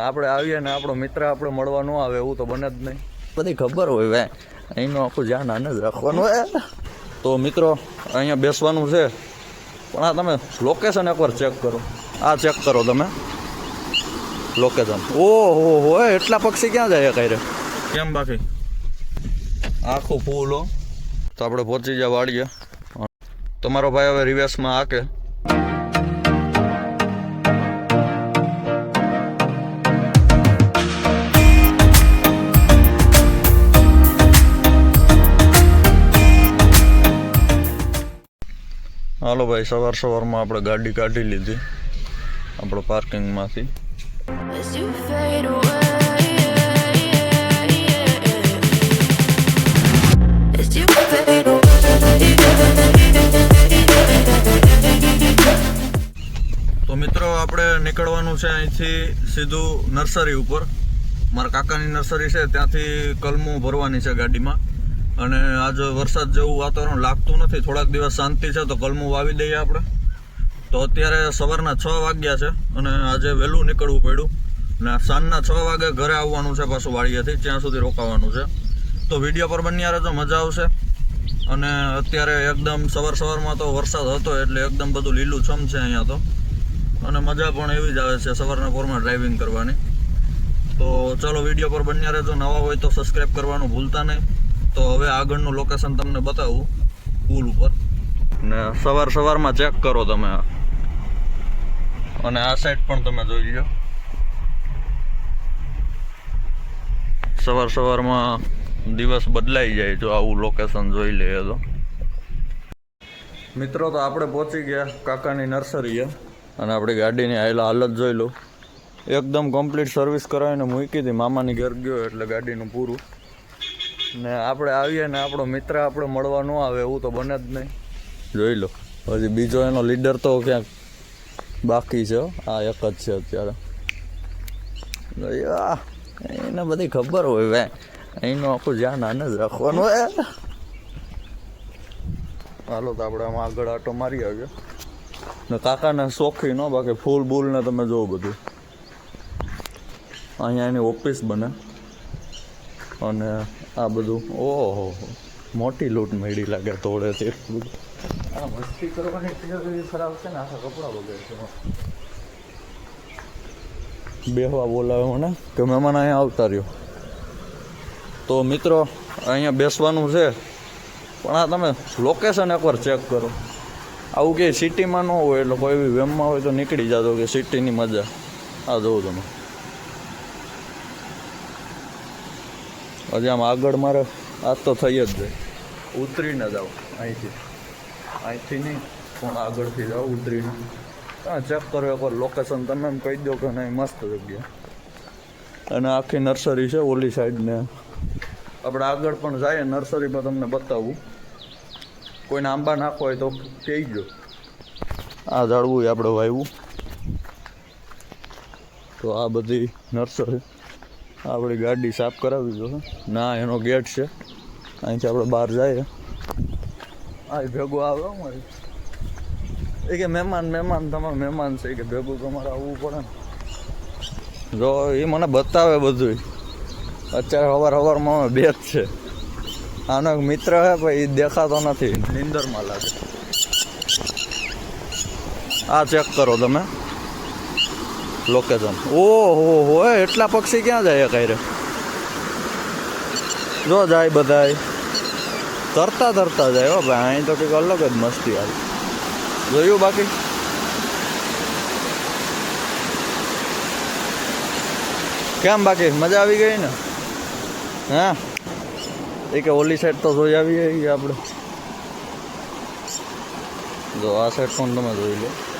આપણે આવીએ ને આપણો મિત્ર આપણે મળવા ન આવે એવું તો બને જ નહીં. બધી ખબર હોય વે અહીંનું આખું ધ્યાન આને જ રાખવાનું હોય. તો મિત્રો અહીંયા બેસવાનું છે. પણ આ તમે લોકેશન એકવાર ચેક કરો. આ ચેક કરો તમે. લોકેશન ઓહો હો એટલા પક્ષી ક્યાં જાય કઈ રે કેમ બાકી? આખું ફૂલો તો આપણે પહોંચી જાય વાડીએ. તમારો ભાઈ હવે રિવેશમાં આકે હાલો ભાઈ સવાર સવારમાં આપણે ગાડી કાઢી લીધી આપણો પાર્કિંગમાંથી. તો મિત્રો આપણે નીકળવાનું છે અહીંથી સીધું નર્સરી ઉપર. મારા કાકાની નર્સરી છે ત્યાંથી કલમું ભરવાની છે ગાડીમાં. અને આજે વરસાદ જેવું વાતાવરણ લાગતું નથી. થોડાક દિવસ શાંતિ છે તો કલમું વાવી દઈએ આપણે. તો અત્યારે સવારના છ વાગ્યા છે અને આજે વહેલું નીકળવું પડ્યું. ને સાંજના છ વાગે ઘરે આવવાનું છે પાછું વાડીએથી ત્યાં સુધી રોકાવાનું છે. તો વીડિયો પર બન્યા રહેજો, મજા આવશે. અને અત્યારે એકદમ સવાર સવારમાં તો વરસાદ હતો એટલે એકદમ બધું લીલું છમ છે અહીંયા તો. અને મજા પણ એવી જ આવે છે સવારના પોરમાં ડ્રાઇવિંગ કરવાની. તો ચાલો વીડિયો પર બન્યા રહેજો. નવા હોય તો સબસ્ક્રાઈબ કરવાનું ભૂલતા નહીં. તો હવે આગળનું લોકેશન તમને બતાવું પુલ ઉપર. ને સવાર સવારમાં ચેક કરો તમે. અને આ સાઈડ પણ તમે જોઈ લો સવાર સવારમાં દિવસ બદલાઈ જાય જો આવું લોકેશન જોઈ લઈએ તો. મિત્રો તો આપણે પહોંચી ગયા કાકાની નર્સરીએ. અને આપણી ગાડીની આવેલા હાલત જોઈ લો. એકદમ કમ્પ્લીટ સર્વિસ કરાવીને મૂકી હતી. મામાની ઘર ગયો એટલે ગાડીનું પૂરું. ને આપણે આવીએ ને આપણો મિત્ર આપણે મળવા ન આવે, એવું તો બને જ નહીં. જોઈ લો. હજી બીજો એનો લીડર તો ક્યાંક બાકી છે. આ એક જ છે અત્યારે. એને બધી ખબર હોય ભાઈ. અહીંનું આખું ધ્યાન આને જ રાખવાનું હોય. હાલો તો આપણે આમાં આગળ આટો મારી આવ્યો. ને કાકાને શોખી નો બાકી ફૂલ બૂલ ને તમે જોવો બધું. અહીંયા એની ઓફિસ બને. અને આ બધું ઓહો મોટી લૂંટ મેળી લાગે તોડે છે. આ મસ્તી કરવાની ટેવ એવી ખરાબ છે ને આખા કપડાં બગડે છે. બેહવા બોલાવે મને કે મહેમાન અહીંયા આવતા રહ્યો. તો મિત્રો અહીંયા બેસવાનું છે. પણ આ તમે લોકેશન એકવાર ચેક કરો. આવું કે સિટીમાં ન હોય એટલે કોઈ એવી વેમમાં હોય તો નીકળી જતો કે સિટીની મજા. આ જોઉં તમે. હજી આમ આગળ મારે આ તો થઈ જ જાય. ઉતરીને જાઓ અહીંથી. અહીંથી નહીં, પણ આગળથી જાઓ ઉતરીને. હા ચેક કરો એકવાર લોકેશન તમે એમ કહી દો કે નહીં, મસ્ત જગ્યા. અને આખી નર્સરી છે, ઓલી સાઈડને આપણે આગળ પણ જઈએ નર્સરીમાં તમને બતાવું. કોઈને આંબા નાખો હોય તો કહી કહેજો. આ ઝાડવું આપણે વાવ્યું તો આ બધી નર્સરી આપણી ગાડી સાફ કરાવી દો ના, એનો ગેટ છે. અહીંથી આપણે બહાર જઈએ. આ ભેગો આવે મારી. એ કે મહેમાન મહેમાન, તમારા મહેમાન છે. કે ભેગું તમારે આવવું પડે ને. જો, એ મને બતાવે બધું અત્યારે સવાર સવારમાં બે જ છે. આનો એક મિત્ર છે, પણ એ દેખાતો નથી. નિંદરમાં લાગે. આ ચેક કરો તમે. લોકેશન ઓહો, હો એટલા પક્ષી ક્યાં જાય કાંઈ રે? જો જાય બધાય. તરતા તરતા જાય, હો, ભાઈ, અહીં તો કંઈક અલગ જ મસ્તી આવી જોયું બાકી? કેમ બાકી? મજા આવી ગઈ ને? હા? એ કે ઓલી સાઈડ તો જોઈ આવી આપણે. જો, આ સાઈડ પણ તમે જોઈ લો.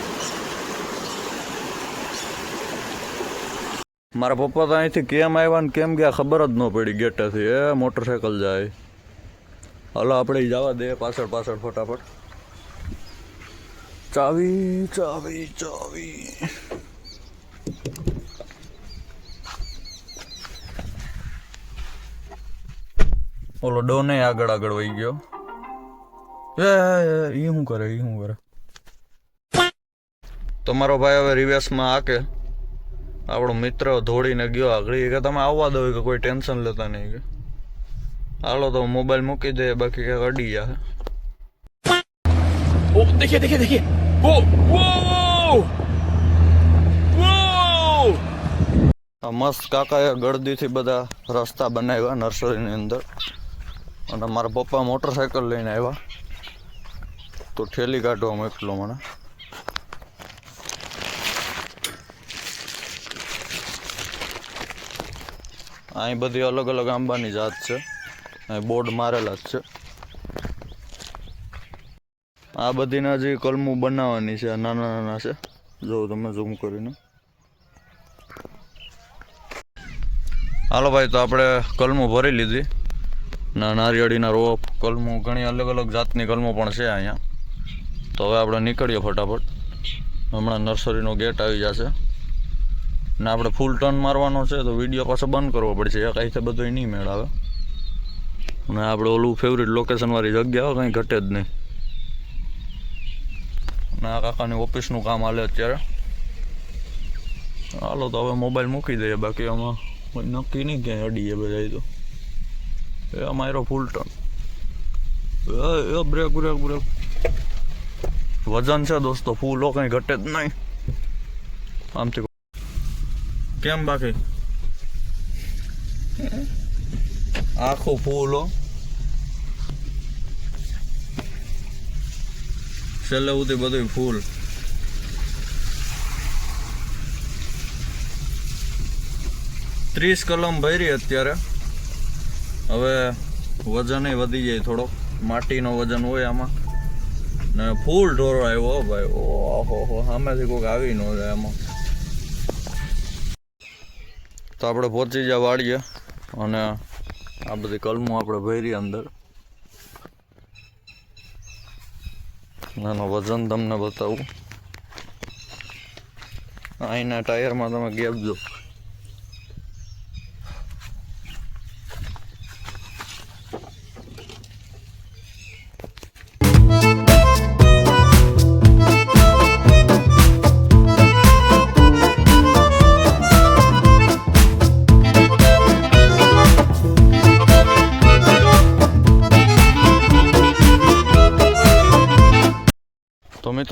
મારા પપ્પા તો અહીંથી કેમ આવ્યા ને કેમ ગયા ખબર જ ન પડી ગેટેથી. એ મોટરસાયકલ જાય. હાલો, આપણે જવા દે પાછળ પાછળ, ફટાફટ. ચાવી ચાવી ચાવી. ઓલો ડોને આગળ આગળ વહી ગયો. એ એ શું કરે એ શું કરે? તમારો ભાઈ હવે રિવેશમાં આકે આપણો મિત્ર ધોળીને ગયો આગળ કે તમે આવવા દો કે કોઈ ટેન્શન લેતા નહીં કે. હાલો તો મોબાઈલ મૂકી દે બાકી કે અડી જાય ઓ દેખીએ દેખીએ દેખીએ. ઓ વો મસ્ત કાકાએ ગળદીથી બધા રસ્તા બનાવ્યા નર્સરીની અંદર. અને મારા પપ્પા મોટરસાયકલ લઈને આવ્યા. તો ઠેલી કાઢવા મોકલો મને. અહીં બધી અલગ અલગ આંબાની જાત છે. અહીં બોર્ડ મારેલા જ છે. આ બધીના જે કલમું બનાવવાની છે નાના નાના છે. જો તમે ઝૂમ કરીને. હાલો ભાઈ, તો આપણે કલમો ભરી લીધી. ના, નારિયેળીના રોપ કલમો, ઘણી અલગ અલગ જાતની કલમો પણ છે અહીંયા. તો હવે આપણે નીકળીએ ફટાફટ. હમણાં નર્સરીનો ગેટ આવી જશે. ને આપણે ફૂલ ટર્ન મારવાનો છે તો વીડિયો પાછો બંધ કરવો પડશે. એક અહીંથી બધું નહીં મેળ આવે અને આપણે ઓલું ફેવરિટ લોકેશનવાળી જગ્યા કંઈ ઘટે જ નહીં. અને આ કાકાની ઓફિસનું કામ હાલે અત્યારે. હાલો તો હવે મોબાઈલ મૂકી દઈએ, બાકી આમાં કોઈ નક્કી નહીં ક્યાંય અડીએ બધા તો. એ અમારો ફૂલ ટર્ન એ બ્રેક બ્રેક બ્રેક વજન છે દોસ્તો ફૂલો કંઈ ઘટે જ નહીં. આમથી કેમ બાકી? આખું ફૂલો છેલ્લે સુધી બધું ફૂલ. ત્રીસ કલમ ભરી અત્યારે. હવે વજન વધી જાય થોડોક. માટીનો વજન હોય આમાં. ને ફૂલ ઢોરો આવ્યો ભાઈ. ઓહો હો સામેથી કોઈક આવી ન જાય આમાં. તો આપણે પહોંચી જાય વાળીએ અને આ બધી કલમો આપણે ભરી અંદર. એનું વજન તમને બતાવું. અહીંના ટાયરમાં તમે ગેપ જો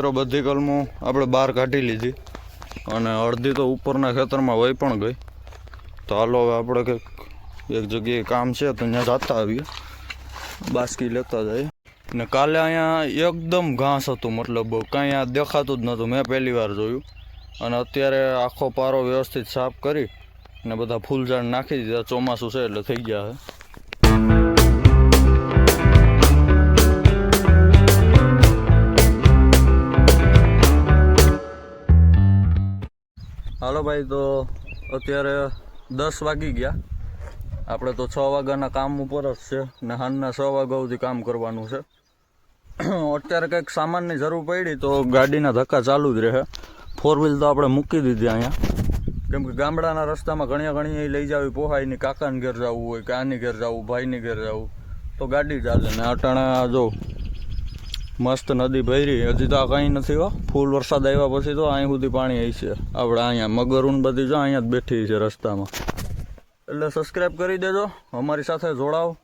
મિત્રો, બધી કલમો આપણે બહાર કાઢી લીધી. અને અડધી તો ઉપરના ખેતરમાં વહી પણ ગઈ. તો હાલો હવે આપણે કંઈક એક જગ્યાએ કામ છે તો ત્યાં જતા આવીએ. બાસ્કી લેતા જઈએ. ને કાલે અહીંયા એકદમ ઘાસ હતું, મતલબ કાંઈ આ દેખાતું જ નહોતું. મેં પહેલી વાર જોયું. અને અત્યારે આખો પારો વ્યવસ્થિત સાફ કરી ને બધા ફૂલઝાડ નાખી દીધા. ચોમાસું છે એટલે થઈ ગયા છે. હાલો ભાઈ, તો અત્યારે દસ વાગી ગયા. આપણે તો છ વાગ્યાના કામ ઉપર જ છે ને હાલના છ વાગ્યા સુધી કામ કરવાનું છે. અત્યારે કંઈક સામાનની જરૂર પડી તો ગાડીના ધક્કા ચાલુ જ રહે. ફોર વ્હીલ તો આપણે મૂકી દીધી અહીંયા. કેમ કે ગામડાના રસ્તામાં ઘણી ઘણી લઈ જાવી પોહાયની કાકાને ઘેર જવું હોય, કે આની ઘેર જવું, ભાઈની ઘેર જવું. તો ગાડી ચાલે ને અટાણે જો મસ્ત નદી ભરી. હજી તો આ કંઈ નથી હો. ફૂલ વરસાદ આવ્યા પછી તો અહીં સુધી પાણી આવી છે. આપણે અહીંયા મગરું બધી જો અહીંયા જ બેઠી છે રસ્તામાં. એટલે સબસ્ક્રાઈબ કરી દેજો. અમારી સાથે જોડાઓ.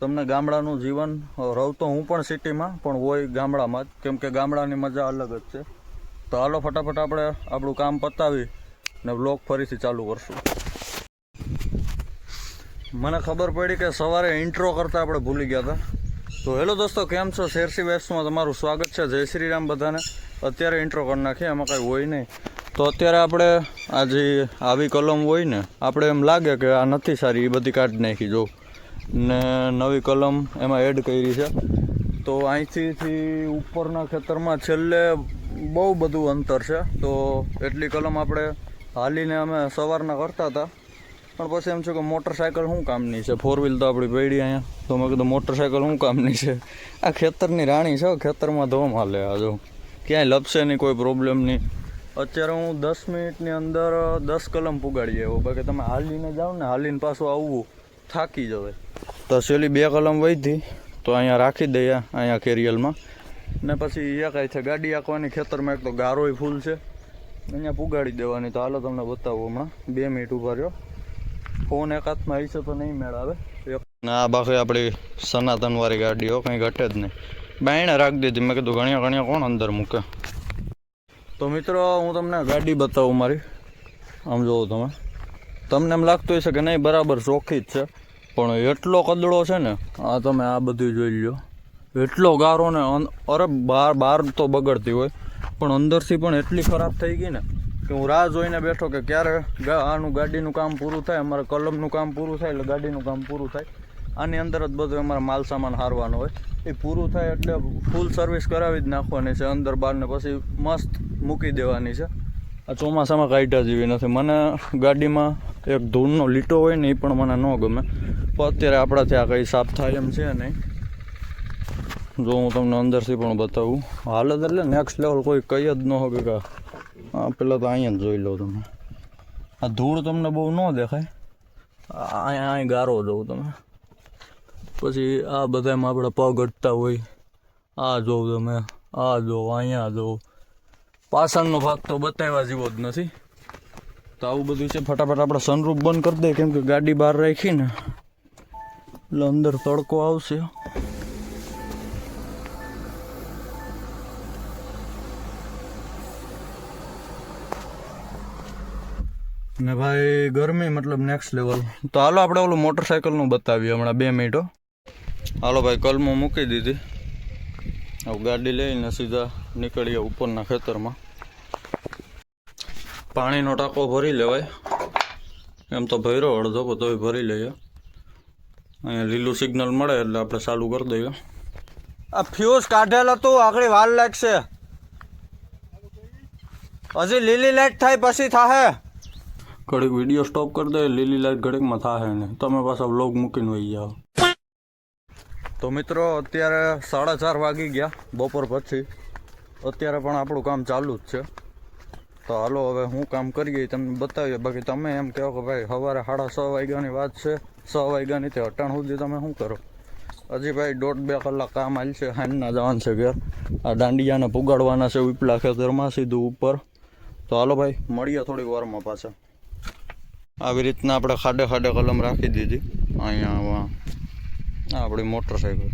તમને ગામડાનું જીવન રહું તો હું પણ સિટીમાં, પણ હોય ગામડામાં જ. કેમ કે ગામડાની મજા અલગ જ છે. તો હાલો ફટાફટ આપણે આપણું કામ પતાવી ને બ્લોગ ફરીથી ચાલુ કરશું. મને ખબર પડી કે સવારે ઇન્ટ્રો કરતાં આપણે ભૂલી ગયા હતા. તો હેલો દોસ્તો, કેમ છો? શેરસી વેબ્સમાં તમારું સ્વાગત છે. જય શ્રી રામ બધાને. અત્યારે ઇન્ટ્રો કરી નાખીએ, એમાં કાંઈ હોય નહીં. તો અત્યારે આપણે આ આવી કલમ હોય ને, આપણે એમ લાગે કે આ નથી સારી, એ બધી કાઢી નાખી, જો. ને નવી કલમ એમાં એડ કરી છે. તો અહીંથી ઉપરના ખેતરમાં છેલ્લે બહુ બધું અંતર છે. તો એટલી કલમ આપણે હાલીને અમે સવારના કરતા હતા. પણ પછી એમ છે કે મોટરસાયકલ શું કામની છે? ફોર વ્હીલ તો આપણી પડી અહીંયા. તો મેં કીધું મોટરસાયકલ શું કામની છે? આ ખેતરની રાણી છે ખેતરમાં ધોમ હાલે આ જો. ક્યાંય લપશે નહીં, કોઈ પ્રોબ્લેમ નહીં. અત્યારે હું દસ મિનિટની અંદર દસ કલમ પુગાડી આવ્યો. બાકી તમે હાલીને જાઓ ને, હાલીને પાછું આવવું થાકી જવાય. તો છેલ્લી બે કલમ વધી તો અહીંયા રાખી દઈએ અહીંયા કેરિયલમાં ને પછી એ કાંઈ છે, ગાડી આંકવાની ખેતરમાં એક તો ગારોય ફૂલ છે. અહીંયા પુગાડી દેવાની. તો હાલો તમને બતાવું હમણાં. બે મિનિટ ઊભા રહ્યો. ફોન એક હાથમાં આવી તો નહીં મેળાવે. ના બાકી આપણી સનાતન વાળી ગાડીઓ કંઈ ઘટે જ નહીં. બાયણે રાખી દીધી. મેં કીધું ઘણીયા ઘણીયા કોણ અંદર મૂકે? તો મિત્રો હું તમને ગાડી બતાવું મારી. આમ જોવો તમે. તમને એમ લાગતું હશે કે નહીં બરાબર ચોખ્ખી જ છે. પણ એટલો કદડો છે ને આ તમે આ બધું જોઈ લો એટલો ગારો ને અરે બહાર બહાર તો બગડતી હોય. પણ અંદરથી પણ એટલી ખરાબ થઈ ગઈ ને કે હું રાહ જોઈને બેઠો કે ક્યારે આનું ગાડીનું કામ પૂરું થાય, અમારે કલમનું કામ પૂરું થાય, એટલે ગાડીનું કામ પૂરું થાય. આની અંદર જ બધું અમારે માલ સામાન હારવાનો હોય. એ પૂરું થાય એટલે ફૂલ સર્વિસ કરાવી જ નાખવાની છે, અંદર બહારને પછી મસ્ત મૂકી દેવાની છે. આ ચોમાસામાં કાઢ્યા જેવી નથી. મને ગાડીમાં એક ધૂળનો લીટો હોય ને એ પણ મને ન ગમે. પણ અત્યારે આપણાથી આ કંઈ સાફ થાય એમ છે નહીં. જો હું તમને અંદરથી પણ બતાવું. હાલત એટલે નેક્સ્ટ લેવલ કોઈ કહી જ ન હોય કે હા, પેલા તો અહીંયા જ જોઈ લો તમે આ ધૂળ તમને બહુ ન દેખાય. આ- અહીંયા અહીં ગારો જોઉં તમે. પછી આ બધામાં આપણે પગ અટતા હોય. આ જોઉં તમે. આ જો અહીંયા જો પાછળનો ભાગ તો બતાવ્યા જેવો જ નથી. તો આવું બધું છે. ફટાફટ આપણે સનરૂફ બંધ કરી દઈએ. કેમ કે ગાડી બહાર રાખીને એટલે અંદર તડકો આવશે. ને ભાઈ, ગરમી મતલબ નેક્સ્ટ લેવલ તો હાલો આપણે ઓલું મોટરસાયકલનું બતાવીએ હમણાં બે મિનિટો હાલો ભાઈ, કલમો મૂકી દીધી. હવે ગાડી લઈને સીધા નીકળીએ ઉપરના ખેતરમાં. પાણીનો ટાંકો ભરી લેવાય. એમ તો ભર્યો અડધો તોય ભરી લઈએ. અહીંયા લીલું સિગ્નલ મળે એટલે આપણે ચાલુ કરી દઈએ. આ ફ્યુઝ કાઢેલો તું આગળ વાર લાગશે. હજી લીલી લાઈટ થાય, પછી થાહે. ઘડીક વીડિયો સ્ટોપ કરી દે, લીલી લાઈટ ઘડીકમાં થાય ને તમે પાછા વ્લોગ મૂકીને વહી જાઓ. તો મિત્રો, અત્યારે સાડા ચાર વાગી ગયા બપોર પછી. અત્યારે પણ આપણું કામ ચાલુ જ છે. તો હાલો, હવે હું કામ કરીએ તમને બતાવીએ. બાકી તમે એમ કહો કે ભાઈ, સવારે સાડા છ વાગ્યાની વાત છે. છ વાગ્યાની તે અટાણ સુધી તમે શું કરો? હજી ભાઈ દોઢ બે કલાક કામ હાલ છે હાનના જવાનું છે ઘેર. આ દાંડિયાને પુગાડવાના છે ઉપલા ખેતરમાં, સીધું ઉપર. તો હાલો ભાઈ, મળીએ થોડીક વારમાં પાછા. આવી રીતના આપણે ખાડે ખાડે કલમ રાખી દીધી. અહીંયા આપણી મોટરસાઇકલ